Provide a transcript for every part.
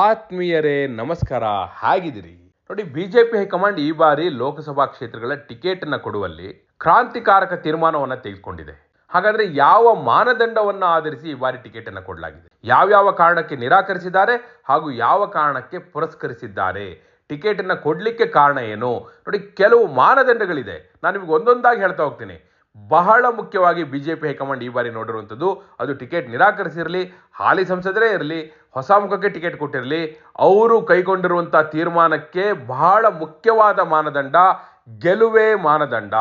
ಆತ್ಮೀಯರೇ, ನಮಸ್ಕಾರ. ಹಾಗಿದಿರಿ ನೋಡಿ, ಬಿಜೆಪಿ ಹೈಕಮಾಂಡ್ ಈ ಬಾರಿ ಲೋಕಸಭಾ ಕ್ಷೇತ್ರಗಳ ಟಿಕೆಟ್ ಅನ್ನ ಕೊಡುವಲ್ಲಿ ಕ್ರಾಂತಿಕಾರಕ ತೀರ್ಮಾನವನ್ನ ತೆಗೆದುಕೊಂಡಿದೆ. ಹಾಗಾದ್ರೆ ಯಾವ ಮಾನದಂಡವನ್ನ ಆಧರಿಸಿ ಈ ಬಾರಿ ಟಿಕೆಟ್ ಅನ್ನು ಕೊಡಲಾಗಿದೆ? ಯಾವ್ಯಾವ ಕಾರಣಕ್ಕೆ ನಿರಾಕರಿಸಿದ್ದಾರೆ ಹಾಗೂ ಯಾವ ಕಾರಣಕ್ಕೆ ಪುರಸ್ಕರಿಸಿದ್ದಾರೆ? ಟಿಕೆಟ್ ಅನ್ನು ಕೊಡ್ಲಿಕ್ಕೆ ಕಾರಣ ಏನು? ನೋಡಿ, ಕೆಲವು ಮಾನದಂಡಗಳಿದೆ. ನಾನು ನಿಮ್ಗೆ ಒಂದೊಂದಾಗಿ ಹೇಳ್ತಾ ಹೋಗ್ತೀನಿ. ಬಹಳ ಮುಖ್ಯವಾಗಿ ಬಿ ಜೆ ಪಿ ಹೈಕಮಾಂಡ್ ಈ ಬಾರಿ ನೋಡಿರುವಂಥದ್ದು. ಅದು ಟಿಕೆಟ್ ನಿರಾಕರಿಸಿರಲಿ, ಹಾಲಿ ಸಂಸದರೇ ಇರಲಿ, ಹೊಸ ಮುಖಕ್ಕೆ ಟಿಕೆಟ್ ಕೊಟ್ಟಿರಲಿ, ಅವರು ಕೈಗೊಂಡಿರುವಂಥ ತೀರ್ಮಾನಕ್ಕೆ ಬಹಳ ಮುಖ್ಯವಾದ ಮಾನದಂಡ ಗೆಲುವೇ ಮಾನದಂಡ.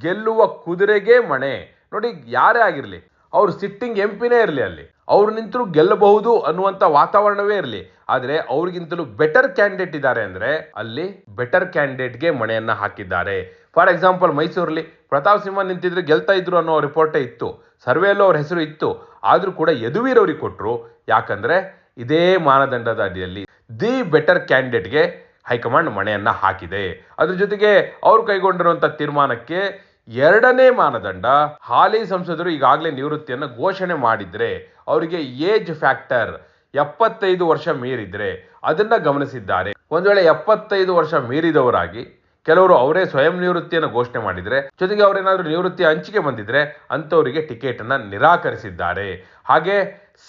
ಗೆಲ್ಲುವ ಕುದುರೆಗೆ ಮಣೆ. ನೋಡಿ, ಯಾರೇ ಆಗಿರಲಿ, ಅವರು ಸಿಟ್ಟಿಂಗ್ ಎಂ ಪಿನೇ ಇರಲಿ ಅಲ್ಲಿ. ಅವ್ರು ನಿಂತರೂ ಗೆಲ್ಲಬಹುದು ಅನ್ನುವಂಥ ವಾತಾವರಣವೇ ಇರಲಿ. ಆದರೆ ಅವ್ರಿಗಿಂತಲೂ ಬೆಟರ್ ಕ್ಯಾಂಡಿಡೇಟ್ ಇದ್ದಾರೆ ಅಂದರೆ ಅಲ್ಲಿ ಬೆಟರ್ ಕ್ಯಾಂಡಿಡೇಟ್ಗೆ ಮಣೆಯನ್ನು ಹಾಕಿದ್ದಾರೆ. ಫಾರ್ ಎಕ್ಸಾಂಪಲ್ ಮೈಸೂರಲ್ಲಿ ಪ್ರತಾಪ್ ಸಿಂಹ ನಿಂತಿದ್ರೆ ಗೆಲ್ತಾ ಇದ್ರು ಅನ್ನೋ ರಿಪೋರ್ಟೇ ಇತ್ತು. ಸರ್ವೆಯಲ್ಲೂ ಅವ್ರ ಹೆಸರು ಇತ್ತು. ಆದರೂ ಕೂಡ ಯದುವೀರವ್ರಿಗೆ ಕೊಟ್ಟರು ಯಾಕಂದ್ರೆ ಇದೇ ಮಾನದಂಡದ ಅಡಿಯಲ್ಲಿ ದಿ ಬೆಟರ್ ಕ್ಯಾಂಡಿಡೇಟ್ಗೆ ಹೈಕಮಾಂಡ್ ಮಣೆಯನ್ನು ಹಾಕಿದೆ. ಅದ್ರ ಜೊತೆಗೆ ಅವರು ಕೈಗೊಂಡಿರುವಂಥ ತೀರ್ಮಾನಕ್ಕೆ ಎರಡನೇ ಮಾನದಂಡ ಹಾಲಿ ಸಂಸದರು ಈಗಾಗಲೇ ನಿವೃತ್ತಿಯನ್ನು ಘೋಷಣೆ ಮಾಡಿದ್ರೆ ಅವರಿಗೆ ಏಜ್ ಫ್ಯಾಕ್ಟರ್ ಎಪ್ಪತ್ತೈದು ವರ್ಷ ಮೀರಿದರೆ ಅದನ್ನ ಗಮನಿಸಿದ್ದಾರೆ. ಒಂದು ವೇಳೆ ಎಪ್ಪತ್ತೈದು ವರ್ಷ ಮೀರಿದವರಾಗಿ ಕೆಲವರು ಅವರೇ ಸ್ವಯಂ ನಿವೃತ್ತಿಯನ್ನು ಘೋಷಣೆ ಮಾಡಿದರೆ, ಜೊತೆಗೆ ಅವರೇನಾದರೂ ನಿವೃತ್ತಿ ಹಂಚಿಕೆ ಬಂದಿದ್ರೆ ಅಂಥವರಿಗೆ ಟಿಕೆಟನ್ನು ನಿರಾಕರಿಸಿದ್ದಾರೆ. ಹಾಗೆ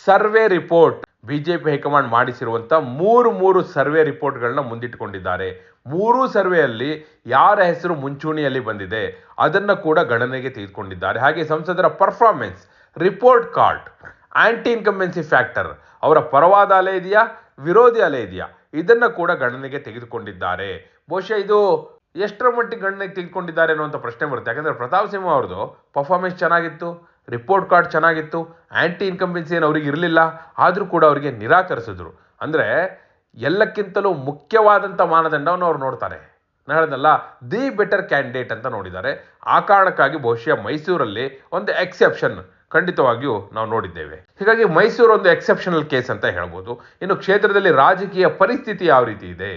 survey report BJP high command ಮಾಡಿಸಿರುವಂಥ ಮೂರು ಮೂರು ಸರ್ವೆ ರಿಪೋರ್ಟ್ಗಳನ್ನ ಮುಂದಿಟ್ಟುಕೊಂಡಿದ್ದಾರೆ. ಮೂರು ಸರ್ವೆಯಲ್ಲಿ ಯಾರ ಹೆಸರು ಮುಂಚೂಣಿಯಲ್ಲಿ ಬಂದಿದೆ ಅದನ್ನು ಕೂಡ ಗಣನೆಗೆ ತೆಗೆದುಕೊಂಡಿದ್ದಾರೆ. ಹಾಗೆ ಸಂಸದರ performance report card anti incumbency factor ಅವರ ಪರವಾದ ಅಲೆ ಇದೆಯಾ? ವಿರೋಧಿ ಅಲೆ ಇದೆಯಾ? ಇದನ್ನು ಕೂಡ ಗಣನೆಗೆ ತೆಗೆದುಕೊಂಡಿದ್ದಾರೆ. ಬಹುಶಃ ಇದು ಎಷ್ಟರ ಮಟ್ಟಿಗೆ ಗಣನೆಗೆ ತಿಳ್ಕೊಂಡಿದ್ದಾರೆ ಅನ್ನುವಂಥ ಪ್ರಶ್ನೆ ಬರುತ್ತೆ. ಯಾಕಂದರೆ ಪ್ರತಾಪ್ ಸಿಂಹ ಅವ್ರದ್ದು ಪರ್ಫಾರ್ಮೆನ್ಸ್ ಚೆನ್ನಾಗಿತ್ತು ರಿಪೋರ್ಟ್ ಕಾರ್ಡ್ ಚೆನ್ನಾಗಿತ್ತು ಆ್ಯಂಟಿ ಇನ್ಕಂಬೆನ್ಸಿ ಏನು ಅವ್ರಿಗೆ ಇರಲಿಲ್ಲ, ಆದರೂ ಕೂಡ ಅವರಿಗೆ ನಿರಾಕರಿಸಿದ್ರು. ಅಂದರೆ ಎಲ್ಲಕ್ಕಿಂತಲೂ ಮುಖ್ಯವಾದಂಥ ಮಾನದಂಡವನ್ನು ಅವ್ರು ನೋಡ್ತಾರೆ. ನಾನು ಹೇಳ್ದಲ್ಲ ದಿ ಬೆಟರ್ ಕ್ಯಾಂಡಿಡೇಟ್ ಅಂತ ನೋಡಿದ್ದಾರೆ. ಆ ಕಾರಣಕ್ಕಾಗಿ ಬಹುಶಃ ಮೈಸೂರಲ್ಲಿ ಒಂದು ಎಕ್ಸೆಪ್ಷನ್ ಖಂಡಿತವಾಗಿಯೂ ನಾವು ನೋಡಿದ್ದೇವೆ. ಹೀಗಾಗಿ ಮೈಸೂರು ಒಂದು ಎಕ್ಸೆಪ್ಷನಲ್ ಕೇಸ್ ಅಂತ ಹೇಳ್ಬೋದು. ಇನ್ನು ಕ್ಷೇತ್ರದಲ್ಲಿ ರಾಜಕೀಯ ಪರಿಸ್ಥಿತಿ ಯಾವ ರೀತಿ ಇದೆ?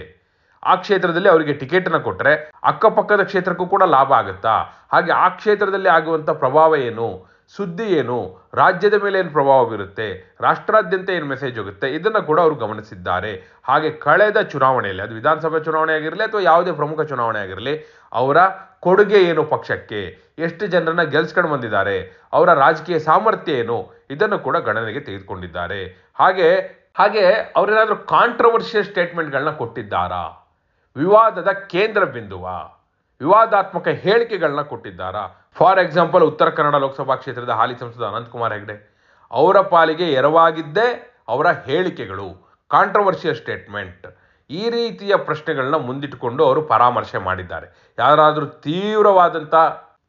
ಆ ಕ್ಷೇತ್ರದಲ್ಲಿ ಅವರಿಗೆ ಟಿಕೆಟ್ ಅನ್ನ ಕೊಟ್ಟರೆ ಅಕ್ಕಪಕ್ಕದ ಕ್ಷೇತ್ರಕ್ಕೂ ಕೂಡ ಲಾಭ ಆಗುತ್ತಾ? ಹಾಗೆ ಆ ಕ್ಷೇತ್ರದಲ್ಲಿ ಆಗುವಂಥ ಪ್ರಭಾವ ಏನು? ಸುದ್ದಿ ಏನು? ರಾಜ್ಯದ ಮೇಲೆ ಏನು ಪ್ರಭಾವ ಬೀರುತ್ತೆ? ರಾಷ್ಟ್ರಾದ್ಯಂತ ಏನು ಮೆಸೇಜ್ ಹೋಗುತ್ತೆ? ಇದನ್ನು ಕೂಡ ಅವರು ಗಮನಿಸಿದ್ದಾರೆ. ಹಾಗೆ ಕಳೆದ ಚುನಾವಣೆಯಲ್ಲಿ, ಅದು ವಿಧಾನಸಭೆ ಚುನಾವಣೆ ಆಗಿರಲಿ ಅಥವಾ ಯಾವುದೇ ಪ್ರಮುಖ ಚುನಾವಣೆ ಆಗಿರಲಿ, ಅವರ ಕೊಡುಗೆ ಏನು ಪಕ್ಷಕ್ಕೆ? ಎಷ್ಟು ಜನರನ್ನ ಗೆಲ್ಸ್ಕೊಂಡು ಬಂದಿದ್ದಾರೆ? ಅವರ ರಾಜಕೀಯ ಸಾಮರ್ಥ್ಯ ಏನು? ಇದನ್ನು ಕೂಡ ಗಣನೆಗೆ ತೆಗೆದುಕೊಂಡಿದ್ದಾರೆ. ಹಾಗೆ ಹಾಗೆ ಅವರೇನಾದರೂ ಕಾಂಟ್ರವರ್ಷಿಯಲ್ ಸ್ಟೇಟ್ಮೆಂಟ್ಗಳನ್ನ ಕೊಟ್ಟಿದ್ದಾರಾ? ವಿವಾದದ ಕೇಂದ್ರ ಬಿಂದುವ, ವಿವಾದಾತ್ಮಕ ಹೇಳಿಕೆಗಳನ್ನ ಕೊಟ್ಟಿದ್ದಾರಾ? ಫಾರ್ ಎಕ್ಸಾಂಪಲ್ ಉತ್ತರ ಕನ್ನಡ ಲೋಕಸಭಾ ಕ್ಷೇತ್ರದ ಹಾಲಿ ಸಂಸದ ಅನಂತಕುಮಾರ್ ಹೆಗಡೆ. ಅವರ ಪಾಲಿಗೆ ಎರವಾಗಿದ್ದೇ ಅವರ ಹೇಳಿಕೆಗಳು ಕಾಂಟ್ರವರ್ಷಿಯಲ್ ಸ್ಟೇಟ್ಮೆಂಟ್ ಈ ರೀತಿಯ ಪ್ರಶ್ನೆಗಳನ್ನ ಮುಂದಿಟ್ಟುಕೊಂಡು ಅವರು ಪರಾಮರ್ಶೆ ಮಾಡಿದ್ದಾರೆ. ಯಾರಾದರೂ ತೀವ್ರವಾದಂಥ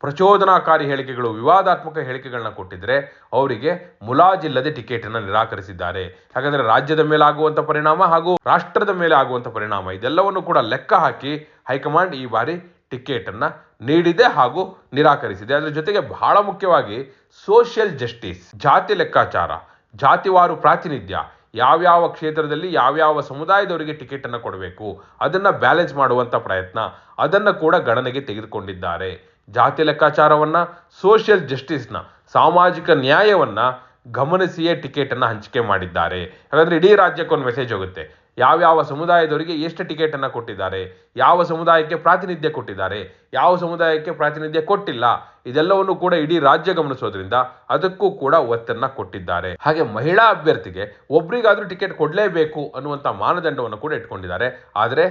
ಪ್ರಚೋದನಾಕಾರಿ ಹೇಳಿಕೆಗಳು ವಿವಾದಾತ್ಮಕ ಹೇಳಿಕೆಗಳನ್ನ ಕೊಟ್ಟಿದ್ರೆ ಅವರಿಗೆ ಮುಲಾಜಿಲ್ಲದೆ ಟಿಕೆಟನ್ನು ನಿರಾಕರಿಸಿದ್ದಾರೆ. ಹಾಗಾದರೆ ರಾಜ್ಯದ ಮೇಲೆ ಆಗುವಂಥ ಪರಿಣಾಮ ಹಾಗೂ ರಾಷ್ಟ್ರದ ಮೇಲೆ ಆಗುವಂಥ ಪರಿಣಾಮ ಇದೆಲ್ಲವನ್ನು ಕೂಡ ಲೆಕ್ಕ ಹಾಕಿ ಹೈಕಮಾಂಡ್ ಈ ಬಾರಿ ಟಿಕೆಟನ್ನು ನೀಡಿದೆ ಹಾಗೂ ನಿರಾಕರಿಸಿದೆ. ಅದರ ಜೊತೆಗೆ ಬಹಳ ಮುಖ್ಯವಾಗಿ ಸೋಷಿಯಲ್ ಜಸ್ಟಿಸ್, ಜಾತಿ ಲೆಕ್ಕಾಚಾರ, ಜಾತಿವಾರು ಪ್ರಾತಿನಿಧ್ಯ ಯಾವ್ಯಾವ ಕ್ಷೇತ್ರದಲ್ಲಿ ಯಾವ್ಯಾವ ಸಮುದಾಯದವರಿಗೆ ಟಿಕೆಟನ್ನು ಕೊಡಬೇಕು, ಅದನ್ನು ಬ್ಯಾಲೆನ್ಸ್ ಮಾಡುವಂಥ ಪ್ರಯತ್ನ, ಅದನ್ನು ಕೂಡ ಗಣನೆಗೆ ತೆಗೆದುಕೊಂಡಿದ್ದಾರೆ. ಜಾತಿ ಲೆಕ್ಕಾಚಾರವನ್ನ ಸೋಷಿಯಲ್ ಜಸ್ಟಿಸ್ನ ಸಾಮಾಜಿಕ ನ್ಯಾಯವನ್ನ ಗಮನಿಸಿಯೇ ಟಿಕೆಟ್ ಅನ್ನ ಹಂಚಿಕೆ ಮಾಡಿದ್ದಾರೆ. ಹಾಗಾದ್ರೆ ಇಡೀ ರಾಜ್ಯಕ್ಕೊಂದು ಮೆಸೇಜ್ ಹೋಗುತ್ತೆ. ಯಾವ್ಯಾವ ಸಮುದಾಯದವರಿಗೆ ಎಷ್ಟು ಟಿಕೆಟನ್ನು ಕೊಟ್ಟಿದ್ದಾರೆ? ಯಾವ ಸಮುದಾಯಕ್ಕೆ ಪ್ರಾತಿನಿಧ್ಯ ಕೊಟ್ಟಿದ್ದಾರೆ? ಯಾವ ಸಮುದಾಯಕ್ಕೆ ಪ್ರಾತಿನಿಧ್ಯ ಕೊಟ್ಟಿಲ್ಲ? ಇದೆಲ್ಲವನ್ನು ಕೂಡ ಇಡೀ ರಾಜ್ಯ ಗಮನಿಸೋದ್ರಿಂದ ಅದಕ್ಕೂ ಕೂಡ ಒತ್ತನ್ನ ಕೊಟ್ಟಿದ್ದಾರೆ. ಹಾಗೆ ಮಹಿಳಾ ಅಭ್ಯರ್ಥಿಗೆ ಒಬ್ರಿಗಾದ್ರೂ ಟಿಕೆಟ್ ಕೊಡಲೇಬೇಕು ಅನ್ನುವಂಥ ಮಾನದಂಡವನ್ನು ಕೂಡ ಇಟ್ಕೊಂಡಿದ್ದಾರೆ. ಆದರೆ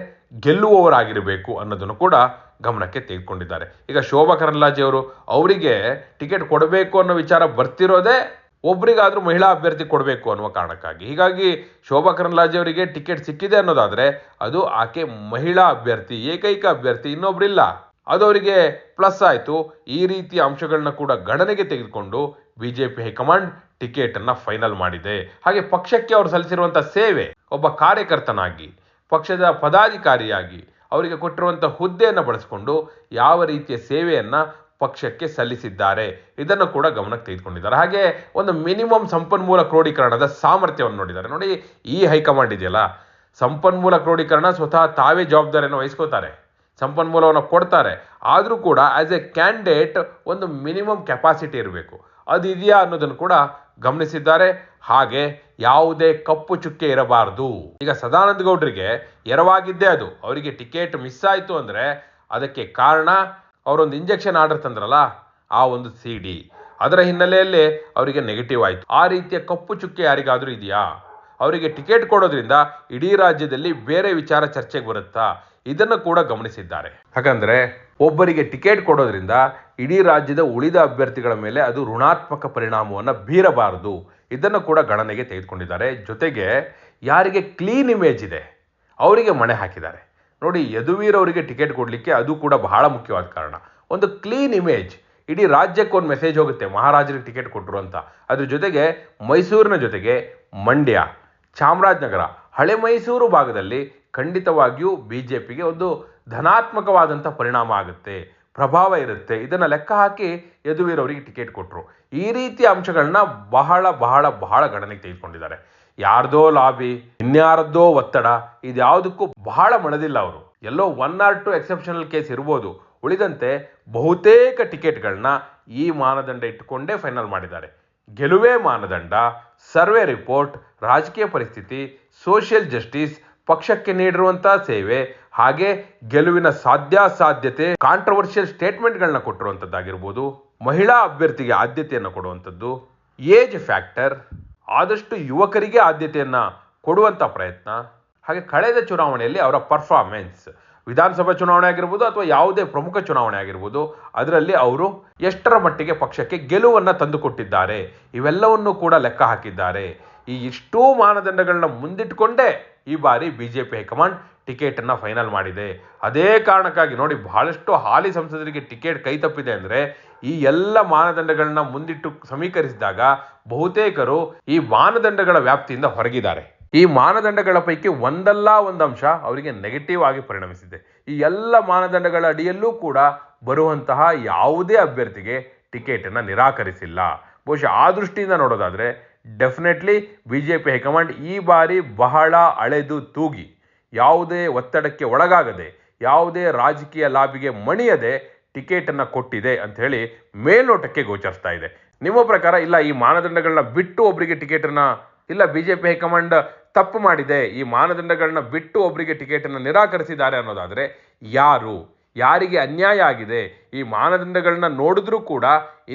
ಗೆಲ್ಲುವವರಾಗಿರಬೇಕು ಅನ್ನೋದನ್ನು ಕೂಡ ಗಮನಕ್ಕೆ ತೆಗೆದುಕೊಂಡಿದ್ದಾರೆ. ಈಗ ಶೋಭಾ ಕರಂದ್ಲಾಜೆ ಅವರು ಅವರಿಗೆ ಟಿಕೆಟ್ ಕೊಡಬೇಕು ಅನ್ನೋ ವಿಚಾರ ಬರ್ತಿರೋದೇ ಒಬ್ರಿಗಾದ್ರೂ ಮಹಿಳಾ ಅಭ್ಯರ್ಥಿ ಕೊಡಬೇಕು ಅನ್ನುವ ಕಾರಣಕ್ಕಾಗಿ. ಹೀಗಾಗಿ ಶೋಭಾ ಕರಂದ್ಲಾಜೆ ಅವರಿಗೆ ಟಿಕೆಟ್ ಸಿಕ್ಕಿದೆ ಅನ್ನೋದಾದರೆ ಅದು ಆಕೆ ಮಹಿಳಾ ಅಭ್ಯರ್ಥಿ, ಏಕೈಕ ಅಭ್ಯರ್ಥಿ ಇನ್ನೊಬ್ಬರಿಲ್ಲ ಅದು ಅವರಿಗೆ ಪ್ಲಸ್ ಆಯಿತು. ಈ ರೀತಿಯ ಅಂಶಗಳನ್ನ ಕೂಡ ಗಣನೆಗೆ ತೆಗೆದುಕೊಂಡು B J P high command ಟಿಕೆಟನ್ನು final ಮಾಡಿದೆ. ಹಾಗೆ ಪಕ್ಷಕ್ಕೆ ಅವರು ಸಲ್ಲಿಸಿರುವಂಥ ಸೇವೆ ಒಬ್ಬ ಕಾರ್ಯಕರ್ತನಾಗಿ, ಪಕ್ಷದ ಪದಾಧಿಕಾರಿಯಾಗಿ ಅವರಿಗೆ ಕೊಟ್ಟಿರುವಂಥ ಹುದ್ದೆಯನ್ನು ಬಳಸಿಕೊಂಡು ಯಾವ ರೀತಿಯ ಸೇವೆಯನ್ನ ಪಕ್ಷಕ್ಕೆ ಸಲ್ಲಿಸಿದ್ದಾರೆ. ಇದನ್ನು ಕೂಡ ಗಮನಕ್ಕೆ ತೆಗೆದುಕೊಂಡಿದ್ದಾರೆ. ಹಾಗೆ ಒಂದು ಮಿನಿಮಮ್ ಸಂಪನ್ಮೂಲ ಕ್ರೋಢೀಕರಣದ ಸಾಮರ್ಥ್ಯವನ್ನು ನೋಡಿದ್ದಾರೆ. ನೋಡಿ, ಈ ಹೈಕಮಾಂಡ್ ಇದೆಯಲ್ಲ? ಸಂಪನ್ಮೂಲ ಕ್ರೋಢೀಕರಣ ಸ್ವತಃ ತಾವೇ ಜವಾಬ್ದಾರಿಯನ್ನು ವಹಿಸ್ಕೋತಾರೆ ಸಂಪನ್ಮೂಲವನ್ನು ಕೊಡ್ತಾರೆ. ಆದರೂ ಕೂಡ ಆ್ಯಸ್ ಎ ಕ್ಯಾಂಡಿಡೇಟ್ ಒಂದು ಮಿನಿಮಮ್ ಕೆಪಾಸಿಟಿ ಇರಬೇಕು. ಅದು ಇದೆಯಾ ಅನ್ನೋದನ್ನು ಕೂಡ ಗಮನಿಸಿದ್ದಾರೆ. ಹಾಗೆ ಯಾವುದೇ ಕಪ್ಪು ಚುಕ್ಕೆ ಇರಬಾರದು. ಈಗ ಸದಾನಂದ ಗೌಡರಿಗೆ ಎರವಾಗಿದ್ದೇ ಅದು. ಅವರಿಗೆ ಟಿಕೆಟ್ ಮಿಸ್ ಆಯಿತು ಅಂದರೆ ಅದಕ್ಕೆ ಕಾರಣ ಅವರೊಂದು ಇಂಜೆಕ್ಷನ್ ಆರ್ಡರ್ ತಂದ್ರಲ್ಲ, ಆ ಒಂದು ಸಿ ಡಿ ಅದರ ಹಿನ್ನೆಲೆಯಲ್ಲಿ ಅವರಿಗೆ ನೆಗೆಟಿವ್ ಆಯಿತು. ಆ ರೀತಿಯ ಕಪ್ಪು ಚುಕ್ಕೆ ಯಾರಿಗಾದರೂ ಇದೆಯಾ? ಅವರಿಗೆ ಟಿಕೆಟ್ ಕೊಡೋದ್ರಿಂದ ಇಡೀ ರಾಜ್ಯದಲ್ಲಿ ಬೇರೆ ವಿಚಾರ ಚರ್ಚೆಗೆ ಬರುತ್ತಾ? ಇದನ್ನು ಕೂಡ ಗಮನಿಸಿದ್ದಾರೆ. ಹಾಗಂದ್ರೆ ಒಬ್ಬರಿಗೆ ಟಿಕೆಟ್ ಕೊಡೋದ್ರಿಂದ ಇಡೀ ರಾಜ್ಯದ ಉಳಿದ ಅಭ್ಯರ್ಥಿಗಳ ಮೇಲೆ ಅದು ಋಣಾತ್ಮಕ ಪರಿಣಾಮವನ್ನು ಬೀರಬಾರದು. ಇದನ್ನು ಕೂಡ ಗಣನೆಗೆ ತೆಗೆದುಕೊಂಡಿದ್ದಾರೆ. ಜೊತೆಗೆ, ಯಾರಿಗೆ ಕ್ಲೀನ್ ಇಮೇಜ್ ಇದೆ, ಅವರಿಗೆ ಮಣೆ ಹಾಕಿದ್ದಾರೆ. ನೋಡಿ ಯದುವೀರ್ ಅವರಿಗೆ ಟಿಕೆಟ್ ಕೊಡಲಿಕ್ಕೆ ಅದು ಕೂಡ ಬಹಳ ಮುಖ್ಯವಾದ ಕಾರಣ. ಒಂದು ಕ್ಲೀನ್ ಇಮೇಜ್ ಇಡೀ ರಾಜ್ಯಕ್ಕೆ ಒಂದು ಮೆಸೇಜ್ ಹೋಗುತ್ತೆ, ಮಹಾರಾಜರಿಗೆ ಟಿಕೆಟ್ ಕೊಟ್ಟರು ಅಂತ. ಅದ್ರ ಜೊತೆಗೆ ಮೈಸೂರಿನ ಜೊತೆಗೆ ಮಂಡ್ಯ, ಚಾಮರಾಜನಗರ, ಹಳೆ ಮೈಸೂರು ಭಾಗದಲ್ಲಿ ಖಂಡಿತವಾಗಿಯೂ ಬಿ ಜೆ ಪಿಗೆ ಒಂದು ಧನಾತ್ಮಕವಾದಂಥ ಪರಿಣಾಮ ಆಗುತ್ತೆ, ಪ್ರಭಾವ ಇರುತ್ತೆ. ಇದನ್ನು ಲೆಕ್ಕ ಹಾಕಿ ಯದುವೀರ್ ಅವರಿಗೆ ಟಿಕೆಟ್ ಕೊಟ್ಟರು ಈ ರೀತಿಯ ಅಂಶಗಳನ್ನ ಬಹಳ ಬಹಳ ಬಹಳ ಗಣನೆಗೆ ತೆಗೆದುಕೊಂಡಿದ್ದಾರೆ. ಯಾರ್ದೋ ಲಾಬಿ ಇನ್ಯಾರದ್ದೋ ಒತ್ತಡ, ಇದ್ಯಾವುದಕ್ಕೂ ಬಹಳ ಮಣದಿಲ್ಲ ಅವರು. ಎಲ್ಲೋ one or two exceptional case ಇರ್ಬೋದು. ಉಳಿದಂತೆ ಬಹುತೇಕ ಟಿಕೆಟ್ಗಳನ್ನ ಈ ಮಾನದಂಡ ಇಟ್ಟುಕೊಂಡೇ ಫೈನಲ್ ಮಾಡಿದ್ದಾರೆ. ಗೆಲುವೇ ಮಾನದಂಡ, ಸರ್ವೆ ರಿಪೋರ್ಟ್, ರಾಜಕೀಯ ಪರಿಸ್ಥಿತಿ ಸೋಷಿಯಲ್ ಜಸ್ಟಿಸ್ ಪಕ್ಷಕ್ಕೆ ನೀಡಿರುವಂತಹ ಸೇವೆ, ಹಾಗೆ ಗೆಲುವಿನ ಸಾಧ್ಯಾಸಾಧ್ಯತೆ ಕಾಂಟ್ರವರ್ಷಿಯಲ್ ಸ್ಟೇಟ್ಮೆಂಟ್ಗಳನ್ನ ಕೊಟ್ಟಿರುವಂಥದ್ದಾಗಿರ್ಬೋದು, ಮಹಿಳಾ ಅಭ್ಯರ್ಥಿಗೆ ಆದ್ಯತೆಯನ್ನು ಕೊಡುವಂಥದ್ದು ಏಜ್ ಫ್ಯಾಕ್ಟರ್ ಆದಷ್ಟು ಯುವಕರಿಗೆ ಆದ್ಯತೆಯನ್ನು ಕೊಡುವಂಥ ಪ್ರಯತ್ನ. ಹಾಗೆ ಕಳೆದ ಚುನಾವಣೆಯಲ್ಲಿ ಅವರ ಪರ್ಫಾರ್ಮೆನ್ಸ್ ವಿಧಾನಸಭಾ ಚುನಾವಣೆ ಆಗಿರ್ಬೋದು ಅಥವಾ ಯಾವುದೇ ಪ್ರಮುಖ ಚುನಾವಣೆ ಆಗಿರ್ಬೋದು, ಅದರಲ್ಲಿ ಅವರು ಎಷ್ಟರ ಮಟ್ಟಿಗೆ ಪಕ್ಷಕ್ಕೆ ಗೆಲುವನ್ನು ತಂದುಕೊಟ್ಟಿದ್ದಾರೆ, ಇವೆಲ್ಲವನ್ನು ಕೂಡ ಲೆಕ್ಕ ಹಾಕಿದ್ದಾರೆ. ಈ ಇಷ್ಟೂ ಮಾನದಂಡಗಳನ್ನ ಮುಂದಿಟ್ಟುಕೊಂಡೇ ಈ ಬಾರಿ B J P high command ಟಿಕೆಟನ್ನು final ಮಾಡಿದೆ. ಅದೇ ಕಾರಣಕ್ಕಾಗಿ ನೋಡಿ ಬಹಳಷ್ಟು ಹಾಲಿ ಸಂಸದರಿಗೆ ಟಿಕೆಟ್ ಕೈ ತಪ್ಪಿದೆ ಅಂದರೆ ಈ ಎಲ್ಲ ಮಾನದಂಡಗಳನ್ನ ಮುಂದಿಟ್ಟು ಸಮೀಕರಿಸಿದಾಗ ಬಹುತೇಕರು ಈ ಮಾನದಂಡಗಳ ವ್ಯಾಪ್ತಿಯಿಂದ ಹೊರಗಿದ್ದಾರೆ. ಈ ಮಾನದಂಡಗಳ ಪೈಕಿ ಒಂದಲ್ಲ ಒಂದು ಅಂಶ ಅವರಿಗೆ ನೆಗೆಟಿವ್ ಆಗಿ ಪರಿಣಮಿಸಿದೆ. ಈ ಎಲ್ಲ ಮಾನದಂಡಗಳ ಅಡಿಯಲ್ಲೂ ಕೂಡ ಬರುವಂತಹ ಯಾವುದೇ ಅಭ್ಯರ್ಥಿಗೆ ಟಿಕೆಟನ್ನು ನಿರಾಕರಿಸಿಲ್ಲ. ಬಹುಶಃ ಆ ದೃಷ್ಟಿಯಿಂದ ನೋಡೋದಾದ್ರೆ definitely B J P high command ಈ ಬಾರಿ ಬಹಳ ಅಳೆದು ತೂಗಿ. ಯಾವುದೇ ಒತ್ತಡಕ್ಕೆ ಒಳಗಾಗದೆ, ಯಾವುದೇ ರಾಜಕೀಯ ಲಾಭಿಗೆ ಮಣಿಯದೆ ಟಿಕೆಟನ್ನು ಕೊಟ್ಟಿದೆ ಅಂತ ಹೇಳಿ ಮೇಲ್ನೋಟಕ್ಕೆ ಗೋಚರಿಸ್ತಾ ಇದೆ. ನಿಮ್ಮ ಪ್ರಕಾರ ಇಲ್ಲ, ಈ ಮಾನದಂಡಗಳನ್ನ ಬಿಟ್ಟು ಒಬ್ಬರಿಗೆ ಟಿಕೆಟನ್ನು, ಇಲ್ಲ ಬಿ ಜೆ ಪಿ ಹೈಕಮಾಂಡ್ ತಪ್ಪು ಮಾಡಿದೆ, ಈ ಮಾನದಂಡಗಳನ್ನ ಬಿಟ್ಟು ಒಬ್ಬರಿಗೆ ಟಿಕೆಟನ್ನು ನಿರಾಕರಿಸಿದ್ದಾರೆ ಅನ್ನೋದಾದರೆ ಯಾರು? ಯಾರಿಗೆ ಅನ್ಯಾಯ ಆಗಿದೆ? ಈ ಮಾನದಂಡಗಳನ್ನ ನೋಡಿದ್ರೂ ಕೂಡ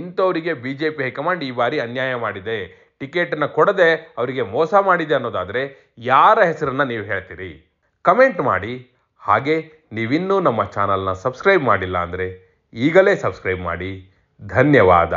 ಇಂಥವರಿಗೆ B J P high command ಈ ಬಾರಿ ಅನ್ಯಾಯ ಮಾಡಿದೆ. ಟಿಕೆಟನ್ನು ಕೊಡದೆ ಅವರಿಗೆ ಮೋಸ ಮಾಡಿದೆ ಅನ್ನೋದಾದರೆ ಯಾರ ಹೆಸರನ್ನು ನೀವು ಹೇಳ್ತೀರಿ? ಕಮೆಂಟ್ ಮಾಡಿ. ಹಾಗೆ ನೀವಿನ್ನೂ ನಮ್ಮ ಚಾನಲ್ನ ಸಬ್ಸ್ಕ್ರೈಬ್ ಮಾಡಿಲ್ಲ ಅಂದರೆ ಈಗಲೇ ಸಬ್ಸ್ಕ್ರೈಬ್ ಮಾಡಿ. ಧನ್ಯವಾದ.